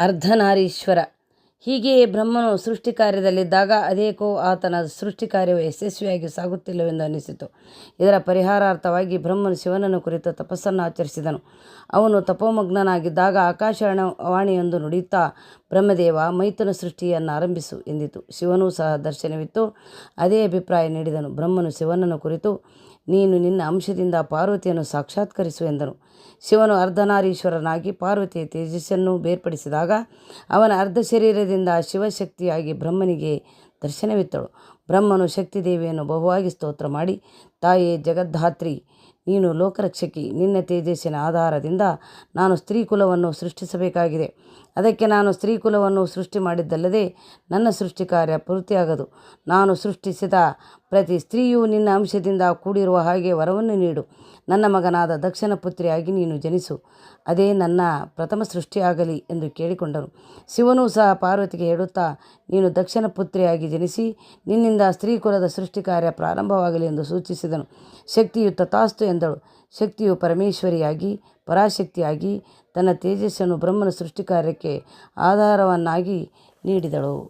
ಅರ್ಧನಾರೀಶ್ವರ. ಹೀಗೆಯೇ ಬ್ರಹ್ಮನು ಸೃಷ್ಟಿ ಕಾರ್ಯದಲ್ಲಿದ್ದಾಗ ಅದೇಕೋ ಆತನ ಸೃಷ್ಟಿ ಕಾರ್ಯವು ಯಶಸ್ವಿಯಾಗಿ ಸಾಗುತ್ತಿಲ್ಲವೆಂದು ಅನಿಸಿತು ಇದರ ಪರಿಹಾರಾರ್ಥವಾಗಿ ಬ್ರಹ್ಮನು ಶಿವನನ್ನು ಕುರಿತು ತಪಸ್ಸನ್ನು ಆಚರಿಸಿದನು. ಅವನು ತಪೋಮಗ್ನನಾಗಿದ್ದಾಗ ಆಕಾಶವಾಣ ವಾಣಿಯೊಂದು ನುಡಿಯುತ್ತಾ, ಬ್ರಹ್ಮದೇವ ಮೈತನ ಸೃಷ್ಟಿಯನ್ನು ಆರಂಭಿಸು ಎಂದಿತು. ಶಿವನೂ ಸಹ ದರ್ಶನವಿತ್ತು. ಅದೇ ಅಭಿಪ್ರಾಯ ನೀಡಿದನು. ಬ್ರಹ್ಮನು ಶಿವನನ್ನು ಕುರಿತು ನೀನು ನಿನ್ನ ಅಂಶದಿಂದ ಪಾರ್ವತಿಯನ್ನು ಸಾಕ್ಷಾತ್ಕರಿಸು ಎಂದನು. ಶಿವನು ಅರ್ಧನಾರೀಶ್ವರನಾಗಿ ಪಾರ್ವತಿಯ ತೇಜಸ್ಸನ್ನು ಬೇರ್ಪಡಿಸಿದಾಗ ಅವನ ಅರ್ಧ ಶರೀರದಿಂದ ಶಿವಶಕ್ತಿಯಾಗಿ ಬ್ರಹ್ಮನಿಗೆ ದರ್ಶನವಿತ್ತಳು. ಬ್ರಹ್ಮನು ಶಕ್ತಿದೇವಿಯನ್ನು ಬಹುವಾಗಿ ಸ್ತೋತ್ರ ಮಾಡಿ, ತಾಯೇ ಜಗದ್ಧಾತ್ರಿ, ನೀನು ಲೋಕರಕ್ಷಕಿ, ನಿನ್ನ ತೇಜಸ್ಸಿನ ಆಧಾರದಿಂದ ನಾನು ಸ್ತ್ರೀಕುಲವನ್ನು ಸೃಷ್ಟಿಸಬೇಕಾಗಿದೆ. ಅದಕ್ಕೆ ನಾನು ಸ್ತ್ರೀಕುಲವನ್ನು ಸೃಷ್ಟಿ ಮಾಡಿದ್ದಲ್ಲದೆ ನನ್ನ ಸೃಷ್ಟಿ ಕಾರ್ಯ ಪೂರ್ತಿಯಾಗದು. ನಾನು ಸೃಷ್ಟಿಸಿದ ಪ್ರತಿ ಸ್ತ್ರೀಯು ನಿನ್ನ ಅಂಶದಿಂದ ಕೂಡಿರುವ ಹಾಗೆ ವರವನ್ನು ನೀಡು. ನನ್ನ ಮಗನಾದ ದಕ್ಷಿಣ ಪುತ್ರಿಯಾಗಿ ನೀನು ಜನಿಸು. ಅದೇ ನನ್ನ ಪ್ರಥಮ ಸೃಷ್ಟಿಯಾಗಲಿ ಎಂದು ಕೇಳಿಕೊಂಡರು ಶಿವನೂ ಸಹ ಪಾರ್ವತಿಗೆ ಹೇಳುತ್ತಾ, ನೀನು ದಕ್ಷಿಣ ಪುತ್ರಿಯಾಗಿ ಜನಿಸಿ, ನಿನ್ನಿಂದ ಸ್ತ್ರೀಕುಲದ ಸೃಷ್ಟಿ ಕಾರ್ಯ ಪ್ರಾರಂಭವಾಗಲಿ ಎಂದು ಸೂಚಿಸಿದನು. ಶಕ್ತಿಯು ತಥಾಸ್ತು ಎಂದಳು. ಶಕ್ತಿಯು ಪರಮೇಶ್ವರಿಯಾಗಿ, ಪರಾಶಕ್ತಿಯಾಗಿ, ತನ್ನ ತೇಜಸ್ಸನ್ನು ಬ್ರಹ್ಮನ ಸೃಷ್ಟಿ ಕಾರ್ಯಕ್ಕೆ ಆಧಾರವನ್ನಾಗಿ ನೀಡಿದಳು.